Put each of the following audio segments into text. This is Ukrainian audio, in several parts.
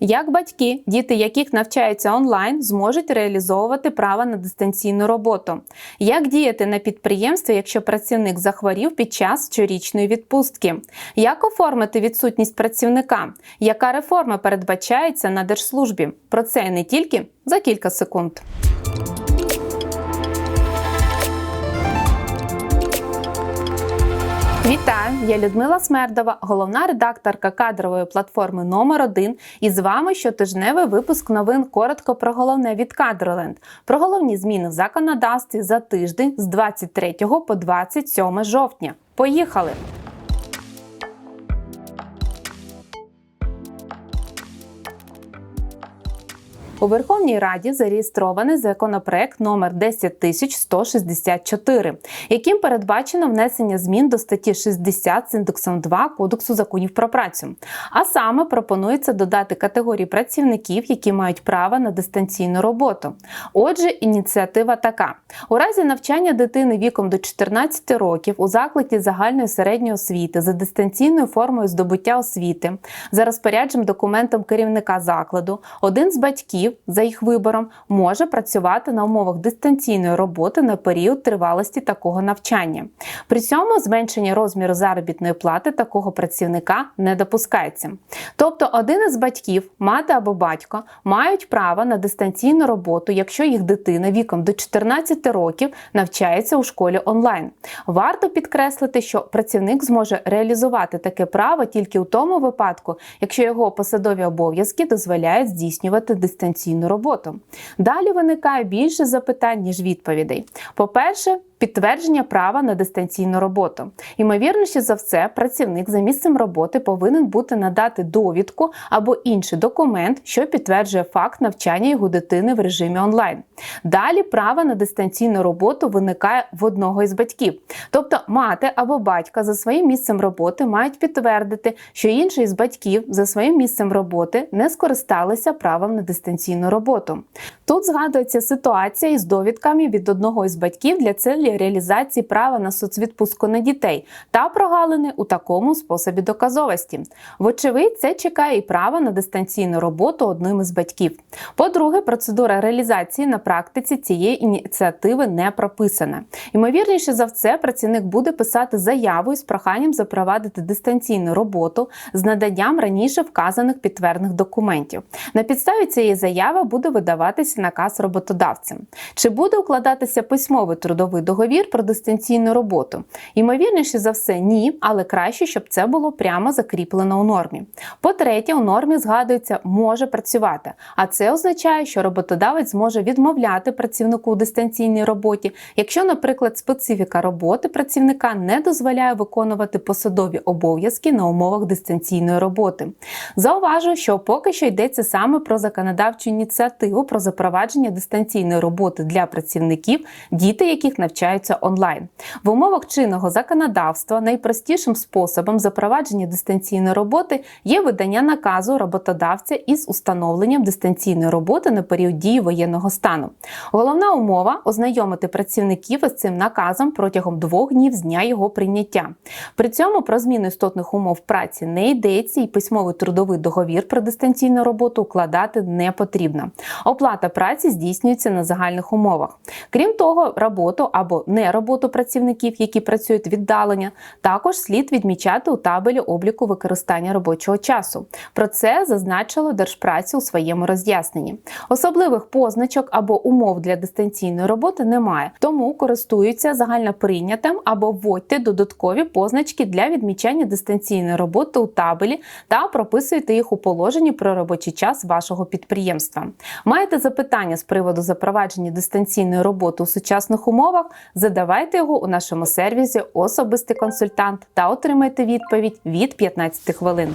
Як батьки, діти яких навчаються онлайн, зможуть реалізовувати право на дистанційну роботу? Як діяти на підприємстві, якщо працівник захворів під час щорічної відпустки? Як оформити відсутність працівника? Яка реформа передбачається на держслужбі? Про це не тільки за кілька секунд. Вітаю! Я Людмила Смердова, головна редакторка кадрової платформи номер 1 І з вами щотижневий випуск новин коротко про головне від Кадроленд, про головні зміни в законодавстві за тиждень з 23 по 27 жовтня. Поїхали! У Верховній Раді зареєстрований законопроект номер 10164, яким передбачено внесення змін до статті 60 з індексом 2 Кодексу законів про працю. А саме пропонується додати категорії працівників, які мають право на дистанційну роботу. Отже, ініціатива така: у разі навчання дитини віком до 14 років у закладі загальної середньої освіти за дистанційною формою здобуття освіти, за розпорядженим документом керівника закладу, один з батьків за їх вибором може працювати на умовах дистанційної роботи на період тривалості такого навчання. При цьому зменшення розміру заробітної плати такого працівника не допускається. Тобто, один із батьків, мати або батько, мають право на дистанційну роботу, якщо їх дитина віком до 14 років навчається у школі онлайн. Варто підкреслити, що працівник зможе реалізувати таке право тільки у тому випадку, якщо його посадові обов'язки дозволяють здійснювати дистанційну роботу. Далі виникає більше запитань, ніж відповідей. По-перше, Підтвердження права на дистанційну роботу. Ймовірніше за все, працівник за місцем роботи повинен бути надати довідку або інший документ, що підтверджує факт навчання його дитини в режимі онлайн. Далі право на дистанційну роботу виникає в одного із батьків. Тобто мати або батька за своїм місцем роботи мають підтвердити, що інший із батьків за своїм місцем роботи не скористалися правом на дистанційну роботу. Тут згадується ситуація із довідками від одного із батьків для цілі реалізації права на соцвідпустку на дітей та прогалини у такому способі доказовості. Вочевидь, це чекає і право на дистанційну роботу одним із батьків. По-друге, процедура реалізації на практиці цієї ініціативи не прописана. Ймовірніше за все, працівник буде писати заяву із проханням запровадити дистанційну роботу з наданням раніше вказаних підтвердних документів. На підставі цієї заяви буде видаватися наказ роботодавцям. Чи буде укладатися письмовий трудовий договір про дистанційну роботу? Ймовірніше за все, ні, але краще, щоб це було прямо закріплено у нормі. По-третє, у нормі згадується може працювати, а це означає, що роботодавець зможе відмовляти працівнику у дистанційній роботі, якщо, наприклад, специфіка роботи працівника не дозволяє виконувати посадові обов'язки на умовах дистанційної роботи. Зауважу, що поки що йдеться саме про законодавчу ініціативу про запровадження дистанційної роботи для працівників, діти яких навчаються онлайн. В умовах чинного законодавства найпростішим способом запровадження дистанційної роботи є видання наказу роботодавця із установленням дистанційної роботи на період дії воєнного стану. Головна умова ознайомити працівників із цим наказом протягом двох днів з дня його прийняття. При цьому про зміну істотних умов праці не йдеться, і письмовий трудовий договір про дистанційну роботу укладати не потрібно. Оплата праці здійснюється на загальних умовах. Крім того, роботу або не роботу працівників, які працюють віддалення, також слід відмічати у табелі обліку використання робочого часу. Про це зазначило Держпраці у своєму роз'ясненні. Особливих позначок або умов для дистанційної роботи немає, тому користуються загальноприйнятим або вводьте додаткові позначки для відмічання дистанційної роботи у табелі та прописуйте їх у положенні про робочий час вашого підприємства. Маєте запитання з приводу запровадження дистанційної роботи у сучасних умовах? Задавайте його у нашому сервісі Особистий консультант та отримайте відповідь від 15 хвилин.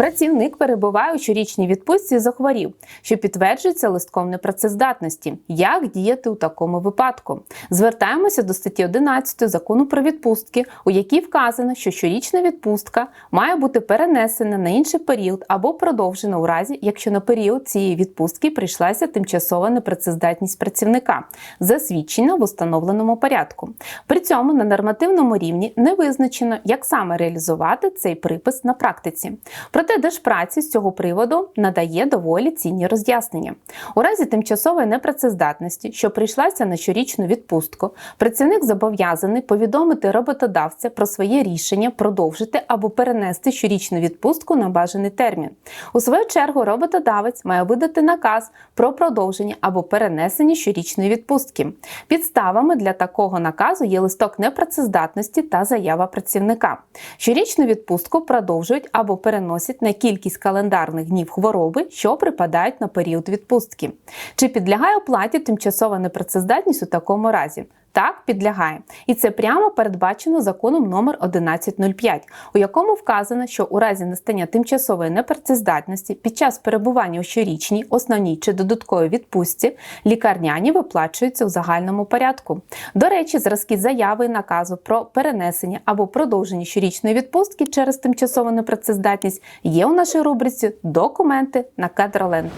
Працівник перебуває у щорічній відпустці захворів. що підтверджується листком непрацездатності. Як діяти у такому випадку? Звертаємося до статті 11 закону про відпустки, у якій вказано, що щорічна відпустка має бути перенесена на інший період або продовжена у разі, якщо на період цієї відпустки прийшлася тимчасова непрацездатність працівника, засвідчена в установленому порядку. При цьому на нормативному рівні не визначено, як саме реалізувати цей припис на практиці. Проте Держпраці з цього приводу надає доволі цінні роз'яснення. У разі тимчасової непрацездатності, що прийшлася на щорічну відпустку, працівник зобов'язаний повідомити роботодавця про своє рішення продовжити або перенести щорічну відпустку на бажаний термін. У свою чергу роботодавець має видати наказ про продовження або перенесення щорічної відпустки. Підставами для такого наказу є листок непрацездатності та заява працівника. Щорічну відпустку продовжують або переносять на кількість календарних днів хвороби, що припадають на період відпустки. Чи підлягає оплаті тимчасова непрацездатність у такому разі? Так, підлягає. І це прямо передбачено законом номер 1105, у якому вказано, що у разі настання тимчасової непрацездатності під час перебування у щорічній, основній чи додатковій відпустці лікарняні виплачуються у загальному порядку. До речі, зразки заяви і наказу про перенесення або продовження щорічної відпустки через тимчасову непрацездатність є у нашій рубриці Документи на кадроленд.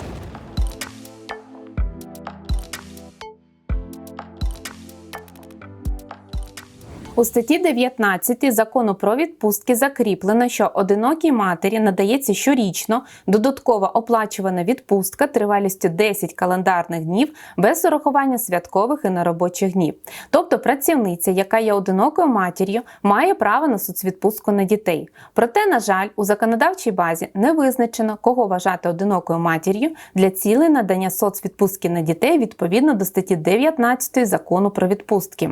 У статті 19 закону про відпустки закріплено, що одинокій матері надається щорічно додаткова оплачувана відпустка тривалістю 10 календарних днів без урахування святкових і неробочих днів. Тобто працівниця, яка є одинокою матір'ю, має право на соцвідпустку на дітей. Проте, на жаль, у законодавчій базі не визначено, кого вважати одинокою матір'ю для цілей надання соцвідпустки на дітей відповідно до статті 19 закону про відпустки.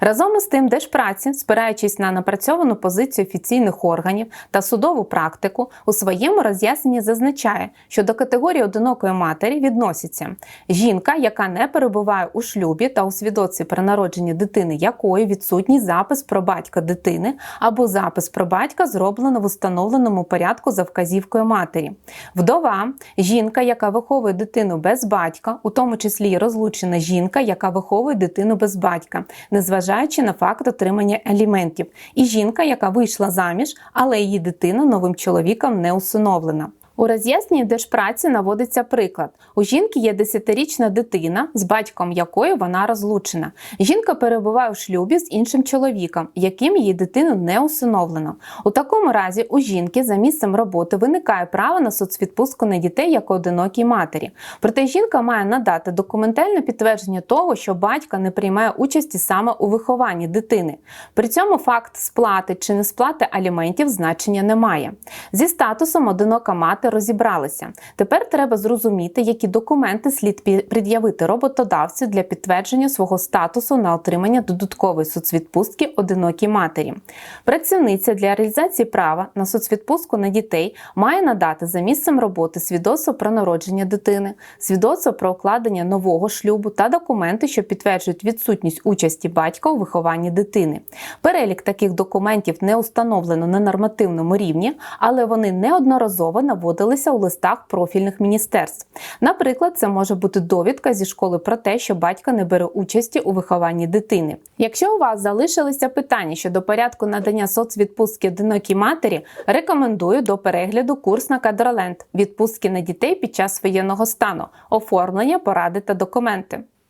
Разом із тим, Держпраці праці, спираючись на напрацьовану позицію офіційних органів та судову практику, у своєму роз'ясненні зазначає, що до категорії одинокої матері відноситься жінка, яка не перебуває у шлюбі та у свідоцтві про народження дитини, якої відсутній запис про батька дитини або запис про батька зроблено в установленому порядку за вказівкою матері, вдова жінка, яка виховує дитину без батька, у тому числі розлучена жінка, яка виховує дитину без батька, незважаючи на факт отримання отримання аліментів, і жінка, яка вийшла заміж, але її дитина новим чоловіком не усиновлена. У роз'ясненні держпраці наводиться приклад: у жінки є 10-річна дитина, з батьком якої вона розлучена. Жінка перебуває у шлюбі з іншим чоловіком, яким її дитину не усиновлено. У такому разі у жінки за місцем роботи виникає право на соцвідпустку на дітей як одинокій матері. Проте жінка має надати документальне підтвердження того, що батька не приймає участі саме у вихованні дитини. При цьому факт сплати чи не сплати аліментів значення не має. Зі статусом одинока мати розібралися. Тепер треба зрозуміти, які документи слід пред'явити роботодавцю для підтвердження свого статусу на отримання додаткової соцвідпустки одинокій матері. Працівниця для реалізації права на соцвідпустку на дітей має надати за місцем роботи свідоцтво про народження дитини, свідоцтво про укладення нового шлюбу та документи, що підтверджують відсутність участі батька у вихованні дитини. Перелік таких документів не установлено на нормативному рівні, але вони неодноразово наводили наводилися у листах профільних міністерств. Наприклад, це може бути довідка зі школи про те, що батько не бере участі у вихованні дитини. Якщо у вас залишилися питання щодо порядку надання соцвідпустки одинокій матері, рекомендую до перегляду курс на кадроленд відпустки на дітей під час воєнного стану, оформлення, поради та документи.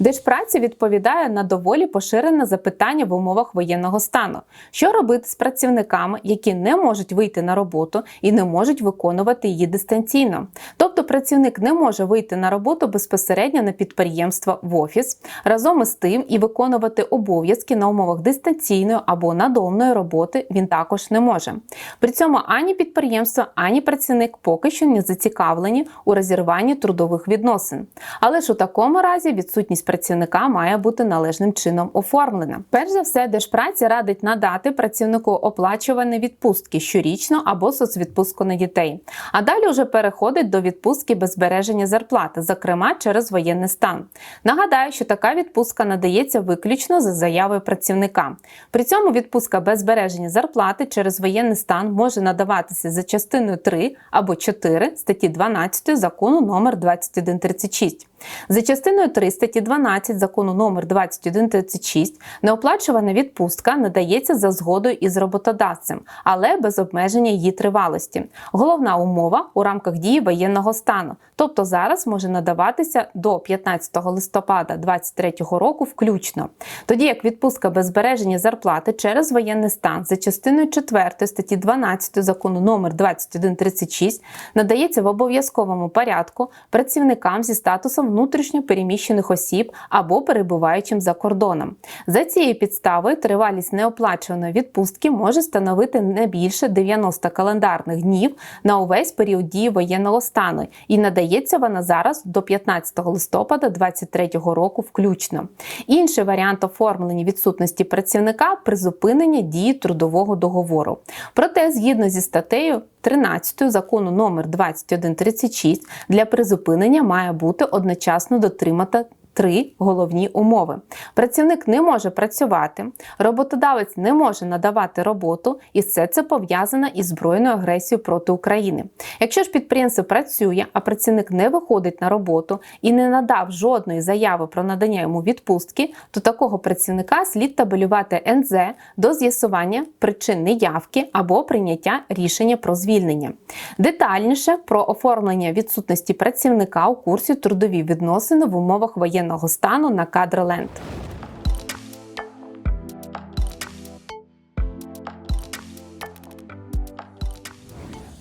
Держпраця відповідає на доволі поширене запитання в умовах воєнного стану. Що робити з працівниками, які не можуть вийти на роботу і не можуть виконувати її дистанційно? Тобто працівник не може вийти на роботу безпосередньо на підприємство в офіс разом із тим і виконувати обов'язки на умовах дистанційної або надомної роботи він також не може. При цьому ані підприємство, ані працівник поки що не зацікавлені у розірванні трудових відносин. Але ж у такому разі відсутність працівника має бути належним чином оформлена. Перш за все, Держпраці радить надати працівнику оплачувані відпустки щорічно або соцвідпустку на дітей. А далі вже переходить до відпустки без збереження зарплати, зокрема через воєнний стан. Нагадаю, що така відпустка надається виключно за заявою працівника. При цьому відпустка без збереження зарплати через воєнний стан може надаватися за частиною 3 або 4 статті 12 закону номер 2136. За частиною 3 статті 12 закону номер 2136 неоплачувана відпустка надається за згодою із роботодавцем, але без обмеження її тривалості. Головна умова у рамках дії воєнного стану, тобто зараз може надаватися до 15 листопада 2023 року включно. Тоді як відпустка без збереження зарплати через воєнний стан за частиною 4 статті 12 закону номер 2136 надається в обов'язковому порядку працівникам зі статусом внутрішньо переміщених осіб або перебуваючим за кордоном. За цією підставою тривалість неоплачуваної відпустки може становити не більше 90 календарних днів на увесь період дії воєнного стану і надається вона зараз до 15 листопада 2023 року включно. Інший варіант оформлення відсутності працівника призупинення дії трудового договору. Проте, згідно зі статтею 13 закону номер 2136 для призупинення має бути одночасно дотримата Три головні умови: працівник не може працювати, роботодавець не може надавати роботу, і все це пов'язано із збройною агресією проти України. Якщо ж підприємство працює, а працівник не виходить на роботу і не надав жодної заяви про надання йому відпустки, то такого працівника слід табелювати НЗ до з'ясування причин неявки або прийняття рішення про звільнення. Детальніше про оформлення відсутності працівника у курсі трудові відносини в умовах воєнного воєнного стану на Кадроленд.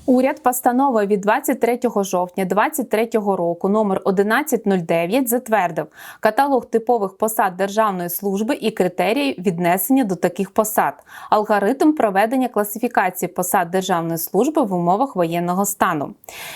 Уряд постановою від 23 жовтня 2023 року номер 1109 затвердив каталог типових посад державної служби і критерії віднесення до таких посад, алгоритм проведення класифікації посад державної служби в умовах воєнного стану.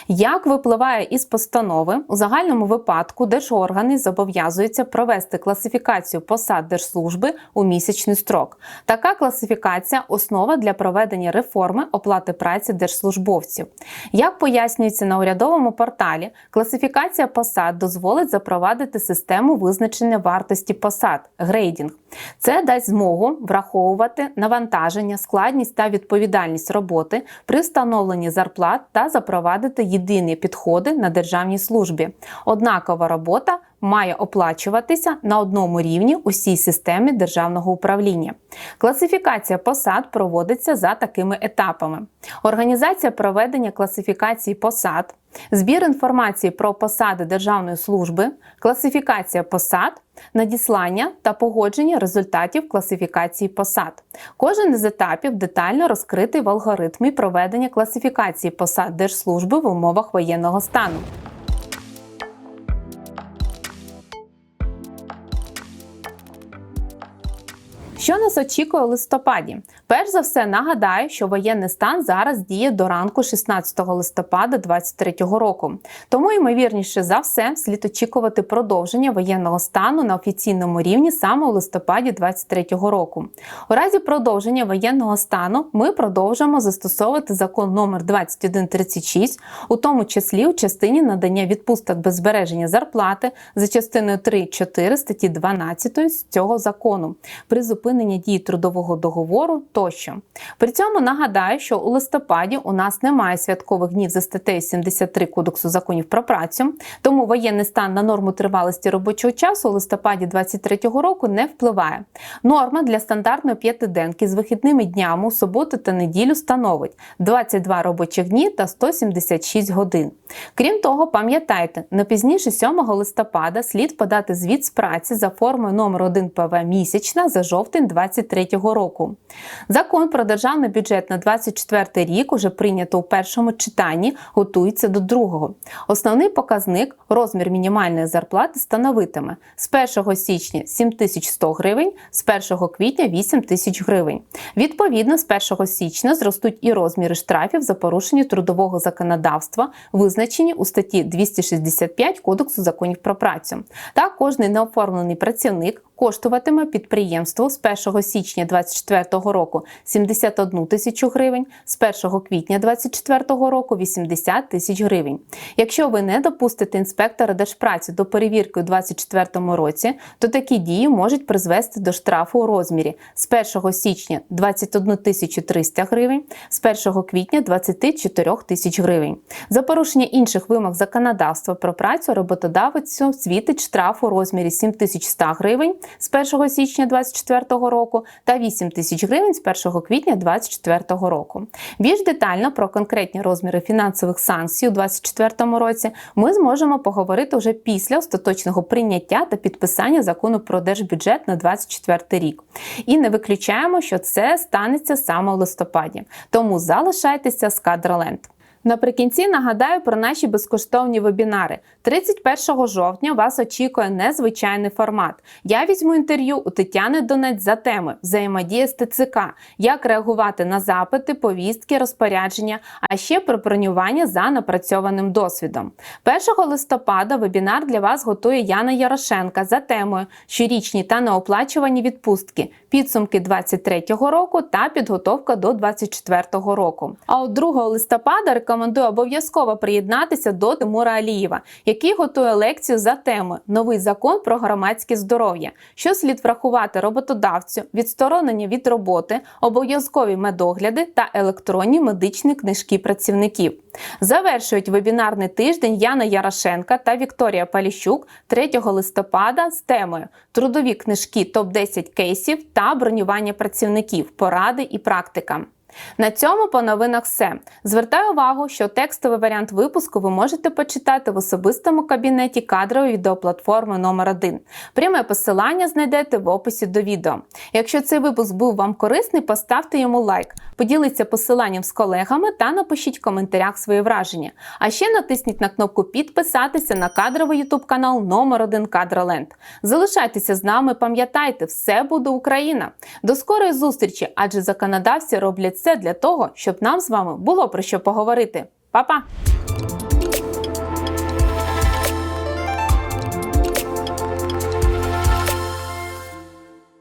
Як випливає із постанови, у загальному випадку держоргани зобов'язуються провести класифікацію посад держслужби у місячний строк. Така класифікація основа для проведення реформи оплати праці держслужбовців службовців. Як пояснюється на урядовому порталі, класифікація посад дозволить запровадити систему визначення вартості посад грейдінг. Це дасть змогу враховувати навантаження, складність та відповідальність роботи при встановленні зарплат та запровадити єдині підходи на державній службі. Однакова робота має оплачуватися на одному рівні усій системі державного управління. Класифікація посад проводиться за такими етапами: організація проведення класифікації посад, збір інформації про посади державної служби, класифікація посад. Надіслання та погодження результатів класифікації посад. Кожен із етапів детально розкритий в алгоритмі проведення класифікації посад держслужби в умовах воєнного стану. Що нас очікує у листопаді? Перш за все, нагадаю, що воєнний стан зараз діє до ранку 16 листопада 2023 року. Тому, ймовірніше за все, слід очікувати продовження воєнного стану на офіційному рівні саме у листопаді 2023 року. У разі продовження воєнного стану ми продовжимо застосовувати закон номер 2136, у тому числі у частині надання відпусток без збереження зарплати за частиною 3.4 статті 12 з цього закону. При зупиненні припинення дії трудового договору тощо. При цьому нагадаю, що у листопаді у нас немає святкових днів за статтею 73 Кодексу законів про працю, тому воєнний стан на норму тривалості робочого часу у листопаді 2023 року не впливає. Норма для стандартної п'ятиденки з вихідними днями у суботу та неділю становить 22 робочих дні та 176 годин. Крім того, пам'ятайте, не пізніше 7 листопада слід подати звіт з праці за формою номер 1 ПВ місячна за жовтень 2023 року. Закон про державний бюджет на 2024 рік уже прийнято у першому читанні, готується до другого. Основний показник розмір мінімальної зарплати становитиме з 1 січня 7100 гривень, з 1 квітня 8 тисяч гривень. Відповідно, з 1 січня зростуть і розміри штрафів за порушення трудового законодавства, визначені у статті 265 Кодексу законів про працю. Та кожний неоформлений працівник коштуватиме підприємству з 1 січня 2024 року 71 тисячу гривень, з 1 квітня 2024 року 80 тисяч гривень. Якщо ви не допустите інспектора держпраці до перевірки у 2024 році, то такі дії можуть призвести до штрафу у розмірі з 1 січня 21 тисячу 300 гривень, з 1 квітня 24 тисяч гривень. За порушення інших вимог законодавства про працю роботодавцю світить штраф у розмірі 7100 гривень з 1 січня 2024 року та 8 тисяч гривень з 1 квітня 2024 року. Більш детально про конкретні розміри фінансових санкцій у 2024 році ми зможемо поговорити вже після остаточного прийняття та підписання закону про держбюджет на 2024 рік. І не виключаємо, що це станеться саме у листопаді. Тому залишайтеся з Кадроленд. Наприкінці нагадаю про наші безкоштовні вебінари. 31 жовтня вас очікує незвичайний формат. Я візьму інтерв'ю у Тетяни Донець за теми взаємодія з ТЦК, як реагувати на запити, повістки, розпорядження, а ще про бронювання за напрацьованим досвідом. 1 листопада вебінар для вас готує Яна Ярошенка за темою щорічні та неоплачувані відпустки, підсумки 23 року та підготовка до 24-го року. А от 2 листопада обов'язково приєднатися до Тимура Алієва, який готує лекцію за темою Новий закон про громадське здоров'я, що слід врахувати роботодавцю, відсторонення від роботи, обов'язкові медогляди та електронні медичні книжки працівників. Завершують вебінарний тиждень Яна Ярошенка та Вікторія Паліщук 3 листопада з темою Трудові книжки топ-10 кейсів та бронювання працівників, поради і практика. На цьому по новинах все. Звертаю увагу, що текстовий варіант випуску ви можете почитати в особистому кабінеті кадрової відеоплатформи номер 1 Пряме посилання знайдете в описі до відео. Якщо цей випуск був вам корисний, поставте йому лайк, поділіться посиланням з колегами та напишіть в коментарях свої враження. А ще натисніть на кнопку підписатися на кадровий YouTube канал номер 1 Кадроленд. Залишайтеся з нами, пам'ятайте, все буде Україна. До скорої зустрічі, адже законодавці роблять все для того, щоб нам з вами було про що поговорити. Па-па!